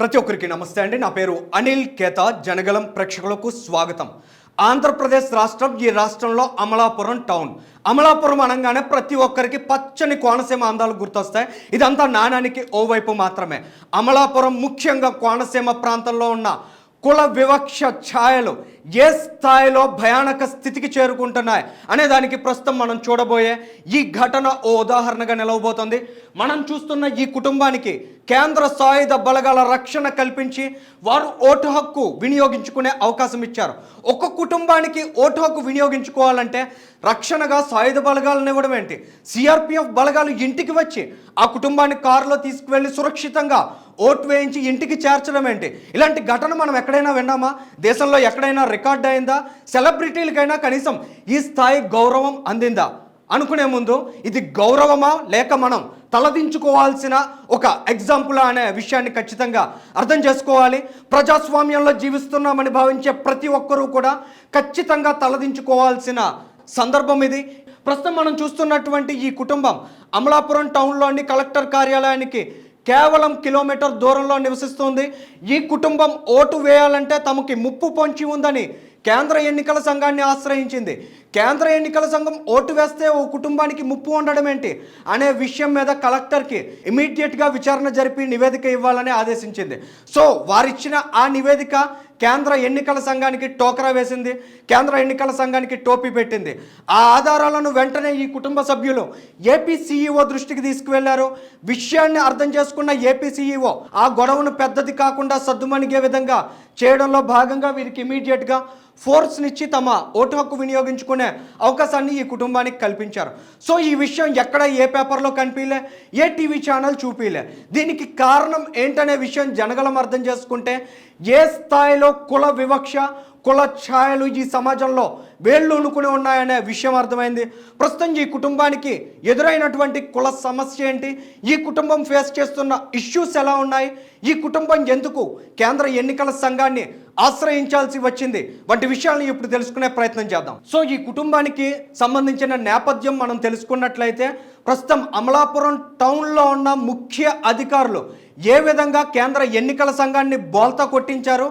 ప్రతి ఒక్కరికి నమస్తే అండి. నా పేరు అనిల్ కేత. జనగలం ప్రేక్షకులకు స్వాగతం. ఆంధ్రప్రదేశ్ రాష్ట్రం ఈ రాష్ట్రంలో అమలాపురం టౌన్. అమలాపురం అనగానే ప్రతి ఒక్కరికి పచ్చని కోనసీమ అందాలు గుర్తొస్తాయి. ఇదంతా నాణానికి ఓవైపు మాత్రమే. అమలాపురం ముఖ్యంగా కోనసీమ ప్రాంతంలో ఉన్న కుల వివక్ష ఛాయలు ఏ స్థాయిలో భయానక స్థితికి చేరుకుంటున్నాయి అనే దానికి ప్రస్తుతం మనం చూడబోయే ఈ ఘటన ఓ ఉదాహరణగా నిలవబోతోంది. మనం చూస్తున్న ఈ కుటుంబానికి కేంద్ర సాయుధ బలగాల రక్షణ కల్పించి వారు ఓటు హక్కు వినియోగించుకునే అవకాశం ఇచ్చారు. ఒక కుటుంబానికి ఓటు హక్కు వినియోగించుకోవాలంటే రక్షణగా సాయుధ బలగాలను ఇవ్వడం ఏంటి? సిఆర్పిఎఫ్ బలగాలు ఇంటికి వచ్చి ఆ కుటుంబాన్ని కారులో తీసుకువెళ్ళి సురక్షితంగా ఓటు వేయించి ఇంటికి చేర్చడం ఏంటి? ఇలాంటి ఘటన మనం ఎక్కడైనా విన్నామా? దేశంలో ఎక్కడైనా రికార్డ్ అయిందా? సెలబ్రిటీలకైనా కనీసం ఈ స్థాయి గౌరవం అందిందా? అనుకునే ముందు ఇది గౌరవమా లేక మనం తలదించుకోవాల్సిన ఒక ఎగ్జాంపుల్ అనే విషయాన్ని ఖచ్చితంగా అర్థం చేసుకోవాలి. ప్రజాస్వామ్యంలో జీవిస్తున్నామని భావించే ప్రతి ఒక్కరూ కూడా ఖచ్చితంగా తలదించుకోవాల్సిన సందర్భం ఇది. ప్రస్తుతం మనం చూస్తున్నటువంటి ఈ కుటుంబం అమలాపురం టౌన్లోని కలెక్టర్ కార్యాలయానికి కేవలం కిలోమీటర్ దూరంలో నివసిస్తుంది. ఈ కుటుంబం ఓటు వేయాలంటే తమకి ముప్పు పొంచి ఉందని కేంద్ర ఎన్నికల సంఘాన్ని ఆశ్రయించింది. కేంద్ర ఎన్నికల సంఘం ఓటు వేస్తే ఓ కుటుంబానికి ముప్పు ఉండడం ఏంటి అనే విషయం మీద కలెక్టర్కి ఇమీడియట్గా విచారణ జరిపి నివేదిక ఇవ్వాలని ఆదేశించింది. సో వారిచ్చిన ఆ నివేదిక కేంద్ర ఎన్నికల సంఘానికి టోకరా వేసింది కేంద్ర ఎన్నికల సంఘానికి టోపీ పెట్టింది. ఆ ఆధారాలను వెంటనే ఈ కుటుంబ సభ్యులు ఏపీ సీఈఓ దృష్టికి తీసుకువెళ్ళారు. విషయాన్ని అర్థం చేసుకున్న ఏపీ సీఈఓ ఆ గొడవను పెద్దది కాకుండా సద్దుమణిగే విధంగా చేయడంలో భాగంగా వీరికి ఇమీడియట్గా ఫోర్స్నిచ్చి తమ ఓటు హక్కు వినియోగించుకునే అవకాశాన్ని ఈ కుటుంబానికి కల్పించారు. సో ఈ విషయం ఎక్కడ ఏ పేపర్లో కనిపించలే ఏ టీవీ ఛానల్ చూపిలే దీనికి కారణం ఏంటనే విషయం జనగలం అర్థం చేసుకుంటే ఏ స్థాయిలో కుల వివక్ష కుల ఛాయలు ఈ సమాజంలో వేళ్ళు ఉనుకుని ఉన్నాయనే విషయం అర్థమైంది. ప్రస్తుతం ఈ కుటుంబానికి ఎదురైనటువంటి కుల సమస్య ఏంటి? ఈ కుటుంబం ఫేస్ చేస్తున్న ఇష్యూస్ ఎలా ఉన్నాయి? ఈ కుటుంబం ఎందుకు కేంద్ర ఎన్నికల సంఘాన్ని ఆశ్రయించాల్సి వచ్చింది? వంటి విషయాలను ఇప్పుడు తెలుసుకునే ప్రయత్నం చేద్దాం. సో ఈ కుటుంబానికి సంబంధించిన నేపథ్యం మనం తెలుసుకున్నట్లయితే ప్రస్తుతం అమలాపురం టౌన్లో ఉన్న ముఖ్య అధికారులు ఏ విధంగా కేంద్ర ఎన్నికల సంఘాన్ని బోల్తా కొట్టించారు?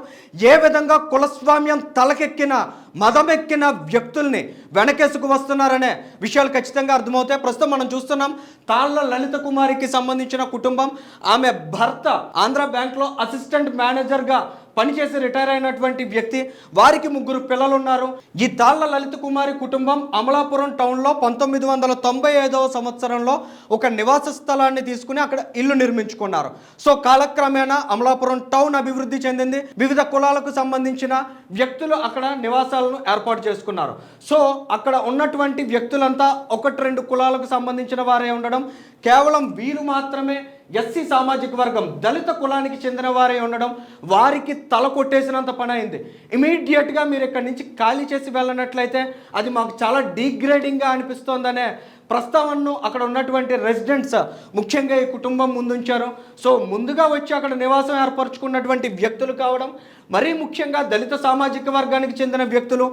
ఏ విధంగా కులస్వామ్యం తలకెక్కిన మదమెక్కిన వ్యక్తుల్ని వెనకేసుకు వస్తున్నారనే విషయాలు ఖచ్చితంగా అర్థమవుతాయి. ప్రస్తుతం మనం చూస్తున్నాం తాళ్ళ లలిత కుమారికి సంబంధించిన కుటుంబం. ఆమె భర్త ఆంధ్ర బ్యాంక్లో అసిస్టెంట్ మేనేజర్గా పనిచేసి రిటైర్ అయినటువంటి వ్యక్తి వారికి ముగ్గురు పిల్లలు ఉన్నారు ఈ తాళ్ళ లలిత కుమారి కుటుంబం అమలాపురం టౌన్లో పంతొమ్మిది వందల తొంభై ఐదవ సంవత్సరంలో ఒక నివాస స్థలాన్ని తీసుకుని అక్కడ ఇల్లు నిర్మించుకున్నారు. సో కాలక్రమేణా అమలాపురం టౌన్ అభివృద్ధి చెందింది. వివిధ కులాలకు సంబంధించిన వ్యక్తులు అక్కడ నివాసాలను ఏర్పాటు చేసుకున్నారు. సో అక్కడ ఉన్నటువంటి వ్యక్తులంతా ఒకటి రెండు కులాలకు సంబంధించిన వారే ఉండడం కేవలం వీరు మాత్రమే ఎస్సీ సామాజిక వర్గం దళిత కులానికి చెందిన వారే ఉండడం వారికి తల కొట్టేసినంత పని అయింది. ఇమీడియట్గా మీరు ఇక్కడి నుంచి ఖాళీ చేసి వెళ్ళనట్లయితే అది మాకు చాలా డీగ్రేడింగ్గా అనిపిస్తోందనే ప్రస్తావనను అక్కడ ఉన్నటువంటి రెసిడెంట్స్ ముఖ్యంగా ఈ కుటుంబం ముందుంచారు. సో ముందుగా వచ్చి అక్కడ నివాసం ఏర్పరచుకున్నటువంటి వ్యక్తులు కావడం మరీ ముఖ్యంగా దళిత సామాజిక వర్గానికి చెందిన వ్యక్తులు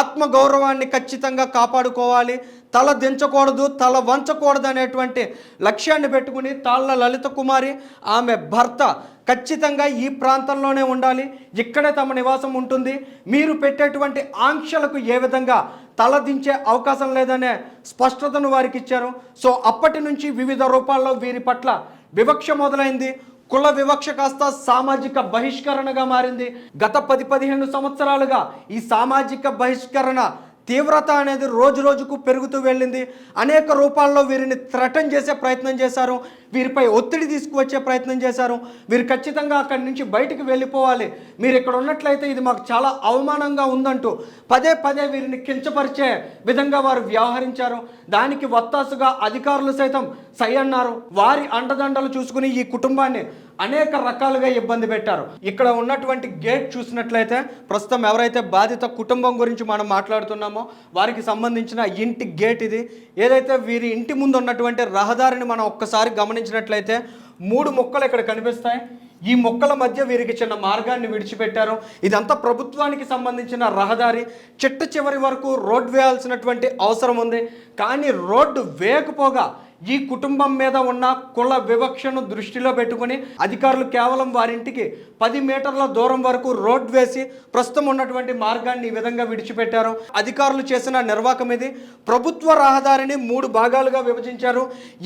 ఆత్మగౌరవాన్ని ఖచ్చితంగా కాపాడుకోవాలి. తల దించకూడదు తల వంచకూడదు అనేటువంటి లక్ష్యాన్ని పెట్టుకుని తాళ్ళ లలిత కుమారి ఆమె భర్త ఖచ్చితంగా ఈ ప్రాంతంలోనే ఉండాలి. ఇక్కడే తమ నివాసం ఉంటుంది. మీరు పెట్టేటువంటి ఆంక్షలకు ఏ విధంగా తలదించే అవకాశం లేదనే స్పష్టతను వారికి ఇచ్చారు. సో అప్పటి నుంచి వివిధ రూపాల్లో వీరి పట్ల వివక్ష మొదలైంది. కుల వివక్ష కాస్త సామాజిక బహిష్కరణగా మారింది. గత పది పదిహేను సంవత్సరాలుగా ఈ సామాజిక బహిష్కరణ తీవ్రత అనేది రోజు రోజుకు పెరుగుతూ వెళ్ళింది. అనేక రూపాల్లో వీరిని థ్రెటన్ చేసే ప్రయత్నం చేశారు. వీరిపై ఒత్తిడి తీసుకువచ్చే ప్రయత్నం చేశారు. వీరు ఖచ్చితంగా అక్కడి నుంచి బయటికి వెళ్ళిపోవాలి. మీరు ఇక్కడ ఉన్నట్లయితే ఇది మాకు చాలా అవమానంగా ఉందంటూ పదే పదే వీరిని కించపరిచే విధంగా వారు వ్యవహరించారు. దానికి వత్తాసుగా అధికారులు సైతం సై అన్నారు. వారి అండదండలు చూసుకుని ఈ కుటుంబాన్ని అనేక రకాలుగా ఇబ్బంది పెట్టారు. ఇక్కడ ఉన్నటువంటి గేట్ చూసినట్లయితే ప్రస్తుతం ఎవరైతే బాధిత కుటుంబం గురించి మనం మాట్లాడుతున్నామో వారికి సంబంధించిన ఇంటి గేట్ ఇది. ఏదైతే వీరి ఇంటి ముందు ఉన్నటువంటి రహదారిని మనం ఒక్కసారి గమనించినట్లయితే మూడు మొక్కలు ఇక్కడ కనిపిస్తాయి. ఈ మొక్కల మధ్య వీరికి చిన్న మార్గాన్ని విడిచిపెట్టారు. ఇదంతా ప్రభుత్వానికి సంబంధించిన రహదారి. చిట్ట చివరి వరకు రోడ్ వేయాల్సినటువంటి అవసరం ఉంది. కానీ రోడ్డు వేయకపోగా ఈ కుటుంబం మీద ఉన్న కుల వివక్షను దృష్టిలో పెట్టుకుని అధికారులు కేవలం వారింటికి పది మీటర్ల దూరం వరకు రోడ్ వేసి ప్రస్తుతం ఉన్నటువంటి మార్గాన్ని ఈ విధంగా విడిచిపెట్టారు. అధికారులు చేసిన నిర్వాహకం ఇది. ప్రభుత్వ రహదారిని మూడు భాగాలుగా విభజించారు.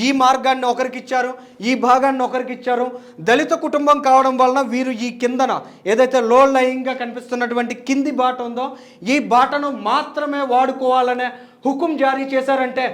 ఈ మార్గాన్ని ఒకరికిచ్చారు ఈ భాగాన్ని ఒకరికిచ్చారు. దళిత కుటుంబం కావడం వలన వీరు ఈ కిందన ఏదైతే లో లయింగ్గా కనిపిస్తున్నటువంటి కింది బాట ఉందో ఈ బాటను మాత్రమే వాడుకోవాలనే హుకుం జారీ చేశారంటే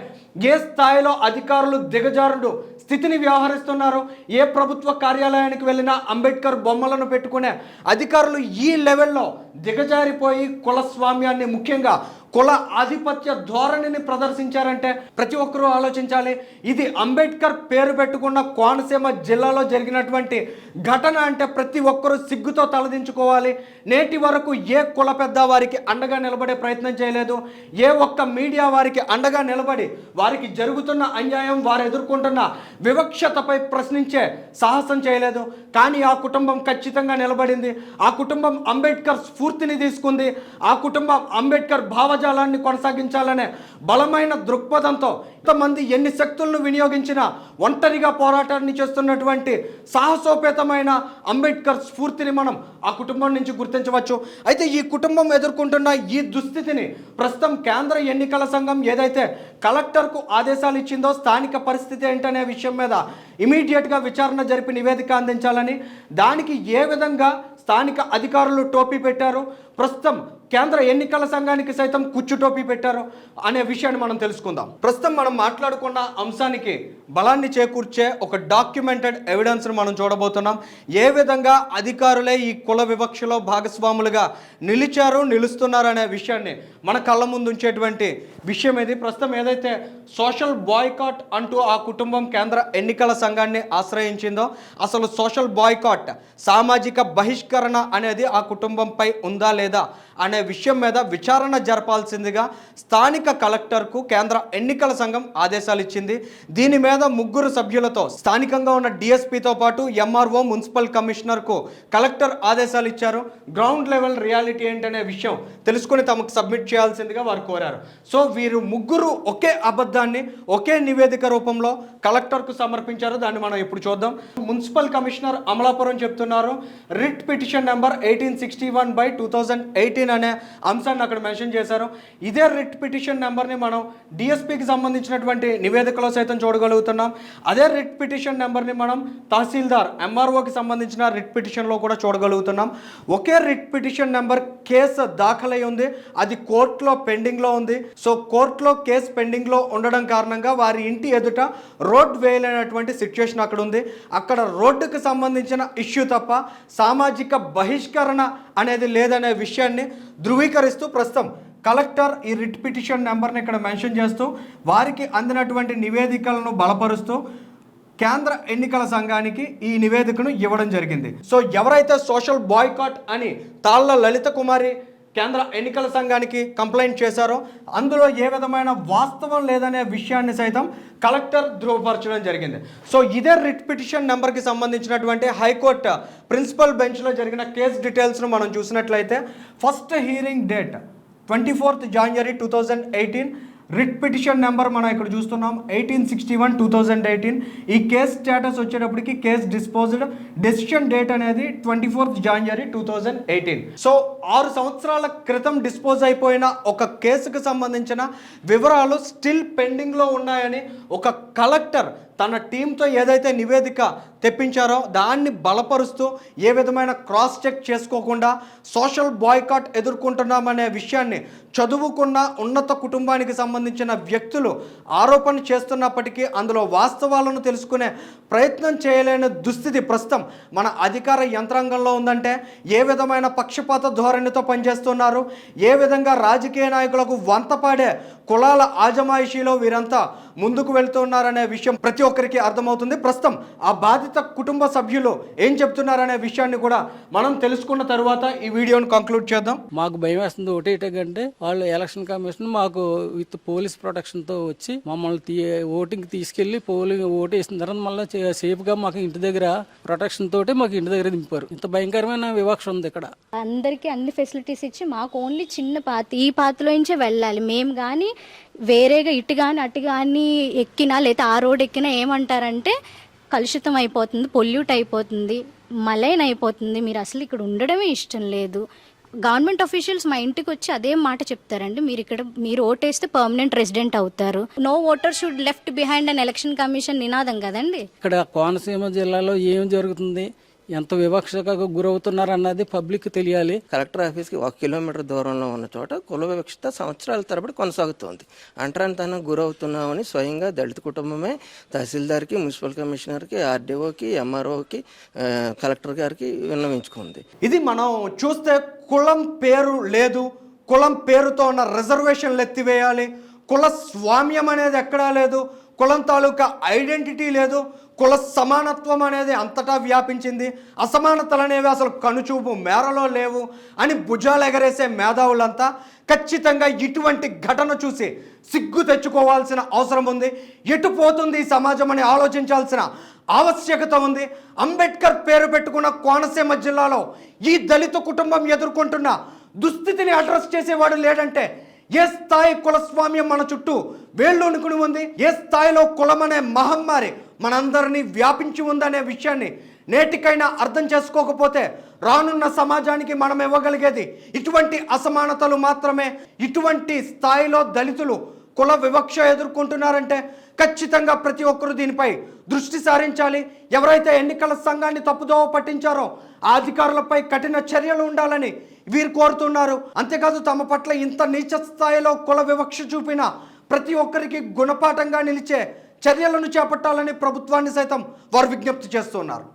ఏ స్థాయిలో అధికారులు దిగజారుడు స్థితిని వ్యవహరిస్తున్నారు ఏ ప్రభుత్వ కార్యాలయానికి వెళ్ళినా అంబేద్కర్ బొమ్మలను పెట్టుకునే అధికారులు ఈ లెవెల్లో దిగజారిపోయి కులస్వామ్యాన్ని ముఖ్యంగా కుల ఆధిపత్య ధోరణిని ప్రదర్శించారంటే ప్రతి ఒక్కరూ ఆలోచించాలి. ఇది అంబేద్కర్ పేరు పెట్టుకున్న కోనసీమ జిల్లాలో జరిగినటువంటి ఘటన అంటే ప్రతి ఒక్కరూ సిగ్గుతో తలదించుకోవాలి. నేటి వరకు ఏ కుల పెద్ద వారికి అండగా నిలబడే ప్రయత్నం చేయలేదు. ఏ ఒక్క మీడియా వారికి అండగా నిలబడి వారికి జరుగుతున్న అన్యాయం వారు ఎదుర్కొంటున్న వివక్షతపై ప్రశ్నించే సాహసం చేయలేదు. కానీ ఆ కుటుంబం ఖచ్చితంగా నిలబడింది. ఆ కుటుంబం అంబేద్కర్ స్ఫూర్తిని తీసుకుంది. ఆ కుటుంబం అంబేద్కర్ భావ భావజాలాన్ని కొనసాగించాలనే బలమైన దృక్పథంతో ఇంతమంది ఎన్ని శక్తులను వినియోగించినా ఒంటరిగా పోరాటాన్ని చేస్తున్నటువంటి సాహసోపేతమైన అంబేద్కర్ స్ఫూర్తిని మనం ఆ కుటుంబం నుంచి గుర్తించవచ్చు. అయితే ఈ కుటుంబం ఎదుర్కొంటున్న ఈ దుస్థితిని ప్రస్తుతం కేంద్ర ఎన్నికల సంఘం ఏదైతే కలెక్టర్కు ఆదేశాలు ఇచ్చిందో స్థానిక పరిస్థితి ఏంటనే విషయం మీద ఇమీడియట్గా విచారణ జరిపి నివేదిక అందించాలని దానికి ఏ విధంగా స్థానిక అధికారులు టోపీ పెట్టారు. ప్రస్తుతం కేంద్ర ఎన్నికల సంఘానికి సైతం కుచ్చు టోపీ పెట్టారు అనే విషయాన్ని మనం తెలుసుకుందాం. ప్రస్తుతం మనం మాట్లాడుకున్న అంశానికి బలాన్ని చేకూర్చే ఒక డాక్యుమెంటెడ్ ఎవిడెన్స్ను మనం చూడబోతున్నాం. ఏ విధంగా అధికారులే ఈ కుల వివక్షలో భాగస్వాములుగా నిలిచారు నిలుస్తున్నారు అనే విషయాన్ని మన కళ్ళ ముందు ఉంచేటువంటి విషయం ఇది. ప్రస్తుతం ఏదైతే సోషల్ బాయ్కాట్ అంటూ ఆ కుటుంబం కేంద్ర ఎన్నికల సంఘాన్ని ఆశ్రయించిందో అసలు సోషల్ బాయ్కాట్ సామాజిక బహిష్కరణ అనేది ఆ కుటుంబంపై ఉందా లేదా అనే విషయం మీద విచారణ జరపాల్సిందిగా స్థానిక కలెక్టర్కు కేంద్ర ఎన్నికల సంఘం ఆదేశాలు ఇచ్చింది. దీని మీద ముగ్గురు సభ్యులతో స్థానికంగా ఉన్న డిఎస్పితో పాటు ఎంఆర్ఓ మున్సిపల్ కమిషనర్కు కలెక్టర్ ఆదేశాలు ఇచ్చారు. గ్రౌండ్ లెవెల్ రియాలిటీ ఏంటనే విషయం తెలుసుకుని తమకు సబ్మిట్ చేయాల్సిందిగా వారు కోరారు. సో వీరు ముగ్గురు ఒకే అబద్ధాన్ని ఒకే నివేదిక రూపంలో కలెక్టర్కు సమర్పించారు. దాన్ని మనం ఇప్పుడు చూద్దాం. మున్సిపల్ కమిషనర్ అమలాపురం చెప్తున్నారు. Writ petition number eighteen sixty one by two thousand eighteen అనే అంశాన్ని అక్కడ మెన్షన్ చేశారు. ఇదే రిట్ పిటిషన్ నెంబర్ని మనం డిఎస్పికి సంబంధించినటువంటి నివేదికలో సైతం చూడగలుగుతున్నాం. అదే రిట్ పిటిషన్ నెంబర్ని మనం తహసీల్దార్ ఎంఆర్ఓకి సంబంధించిన రిట్ పిటిషన్లో కూడా చూడగలుగుతున్నాం. ఒకే రిట్ పిటిషన్ నెంబర్ కేసు దాఖలై ఉంది. అది కోర్టులో పెండింగ్లో ఉంది. సో కోర్టులో కేసు పెండింగ్లో ఉండడం కారణంగా వారి ఇంటి ఎదుట రోడ్ వేయలేనటువంటి సిచ్యువేషన్ అక్కడ ఉంది. అక్కడ రోడ్డుకు సంబంధించిన ఇష్యూ తప్ప సామాజిక బహిష్కరణ అనేది లేదనే విషయాన్ని ధృవీకరిస్తూ ప్రస్తుతం కలెక్టర్ ఈ రిట్ పిటిషన్ నెంబర్ని ఇక్కడ మెన్షన్ చేస్తూ వారికి అందినటువంటి నివేదికలను బలపరుస్తూ కేంద్ర ఎన్నికల సంఘానికి ఈ నివేదికను ఇవ్వడం జరిగింది. సో ఎవరైతే సోషల్ బాయ్కాట్ అని తాళ్ళ లలిత కుమారి కేంద్ర ఎన్నికల సంఘానికి కంప్లైంట్ చేశారో. అందులో ఏ విధమైన వాస్తవం లేదనే విషయాన్ని సైతం కలెక్టర్ ధృవపరచడం జరిగింది. సో ఇదే రిట్ పిటిషన్ నెంబర్కి సంబంధించినటువంటి హైకోర్టు ప్రిన్సిపల్ బెంచ్లో జరిగిన కేసు డీటెయిల్స్ను మనం చూసినట్లయితే first hearing date twenty fourth January two thousand eighteen writ petition number మనం ఇక్కడ చూస్తున్నాం. Eighteen sixty one two thousand eighteen. ఈ కేస్ స్టేటస్ వచ్చేటప్పటికి కేస్ డిస్పోజ్డ్ డెసిషన్ డేట్ అనేది twenty fourth January two thousand eighteen. So ఆరు సంవత్సరాల క్రితం dispose అయిపోయిన ఒక కేసుకు సంబంధించిన వివరాలు స్టిల్ పెండింగ్లో ఉన్నాయని ఒక కలెక్టర్ తన టీంతో ఏదైతే నివేదిక తెప్పించారో దాన్ని బలపరుస్తూ ఏ విధమైన క్రాస్ చెక్ చేసుకోకుండా సోషల్ బాయ్కాట్ ఎదుర్కొంటున్నామనే విషయాన్ని చదువుకున్న ఉన్నత కుటుంబానికి సంబంధించిన వ్యక్తులు ఆరోపణ చేస్తున్నప్పటికీ అందులో వాస్తవాలను తెలుసుకునే ప్రయత్నం చేయలేని దుస్థితి ప్రస్తుతం మన అధికార యంత్రాంగంలో ఉందంటే ఏ విధమైన పక్షపాత ధోరణితో పనిచేస్తున్నారు? ఏ విధంగా రాజకీయ నాయకులకు వంతపాడే కులాల ఆజమాయిషీలో వీరంతా ముందుకు వెళ్తున్నారనే విషయం ప్రతి ఒక్కరికి అర్థమవుతుంది. ప్రస్తుతం ఆ బాధిత కుటుంబ సభ్యులు ఏం చెప్తున్నారనే విషయాన్ని కూడా మనం తెలుసుకున్న తర్వాత ఈ వీడియోను కంక్లూడ్ చేద్దాం. మాకు భయం వేస్తుంది. ఒకటి ఏంటంటే వాళ్ళు ఎలక్షన్ కమిషన్ మాకు విత్ పోలీస్ ప్రొటెక్షన్తో వచ్చి మమ్మల్ని తీ ఓటింగ్ తీసుకెళ్ళి పోలింగ్ ఓటు వేసిన తర్వాత మళ్ళీ సేఫ్గా మాకు ఇంటి దగ్గర ప్రొటెక్షన్ తోటి మాకు ఇంటి దగ్గర దింపారు. ఇంత భయంకరమైన వివక్ష ఉంది ఇక్కడ. అందరికీ అన్ని ఫెసిలిటీస్ ఇచ్చి మాకు ఓన్లీ చిన్న పాత ఈ పాతలో నుంచే వెళ్ళాలి. మేము కానీ వేరేగా ఇటు కానీ అటు కానీ ఎక్కినా లేదా ఆ రోడ్ ఎక్కినా ఏమంటారంటే కలుషితం అయిపోతుంది పొల్యూట్ అయిపోతుంది మలైన్ అయిపోతుంది. మీరు అసలు ఇక్కడ ఉండడమే ఇష్టం లేదు. గవర్నమెంట్ అఫీషియల్స్ మా ఇంటికి వచ్చి అదే మాట చెప్తారండి. మీరు ఇక్కడ మీరు ఓటేస్తే పర్మనెంట్ రెసిడెంట్ అవుతారు. No voter should left behind an election commission నినాదం కదండి? ఇక్కడ కోనసీమ జిల్లాలో ఏం జరుగుతుంది? ఎంత వివక్షకు గురవుతున్నారు అన్నది పబ్లిక్ తెలియాలి. కలెక్టర్ ఆఫీస్కి ఒక కిలోమీటర్ దూరంలో ఉన్న చోట కుల వివక్షత సంవత్సరాల తరబడి కొనసాగుతోంది. అంటరానితనం గురవుతున్నామని స్వయంగా దళిత కుటుంబమే తహసీల్దార్కి మున్సిపల్ కమిషనర్కి ఆర్డీఓకి ఎంఆర్ఓకి కలెక్టర్ గారికి విన్నవించుకుంది. ఇది మనం చూస్తే కులం పేరు లేదు కులం పేరుతో ఉన్న రిజర్వేషన్లు ఎత్తివేయాలి కుల స్వామ్యం అనేది ఎక్కడా లేదు కులం తాలూకా ఐడెంటిటీ లేదు కుల సమానత్వం అనేది అంతటా వ్యాపించింది. అసమానతలు అనేవి అసలు కనుచూపు మేరలో లేవు అని భుజాలు ఎగరేసే మేధావులంతా ఖచ్చితంగా ఇటువంటి ఘటన చూసి సిగ్గు తెచ్చుకోవాల్సిన అవసరం ఉంది. ఎటు పోతుంది ఈ సమాజం అని ఆలోచించాల్సిన ఆవశ్యకత ఉంది. అంబేద్కర్ పేరు పెట్టుకున్న కోనసీమ జిల్లాలో ఈ దళిత కుటుంబం ఎదుర్కొంటున్న దుస్థితిని అడ్రస్ చేసేవాడు లేడంటే ఏ స్థాయి కులస్వామ్యం మన చుట్టూ వేళ్ళూనుకుని ఉంది? ఏ స్థాయిలో కులమనే మహమ్మారి మనందరినీ వ్యాపించి ఉందనే విషయాన్ని నేటికైనా అర్థం చేసుకోకపోతే రానున్న సమాజానికి మనం ఇవ్వగలిగేది ఇటువంటి అసమానతలు మాత్రమే. ఇటువంటి స్థాయిలో దళితులు కుల వివక్ష ఎదుర్కొంటున్నారంటే ఖచ్చితంగా ప్రతి ఒక్కరూ దీనిపై దృష్టి సారించాలి. ఎవరైతే ఎన్నికల సంఘాన్ని తప్పుదోవ పట్టించారో ఆ అధికారులపై కఠిన చర్యలు ఉండాలని వీరు కోరుతున్నారు. అంతేకాదు తమ పట్ల ఇంత నీచ స్థాయిలో కుల వివక్ష చూపిన ప్రతి ఒక్కరికి గుణపాఠంగా నిలిచే చర్యలను చేపట్టాలని ప్రభుత్వాన్ని సైతం వారు విజ్ఞప్తి చేస్తున్నారు.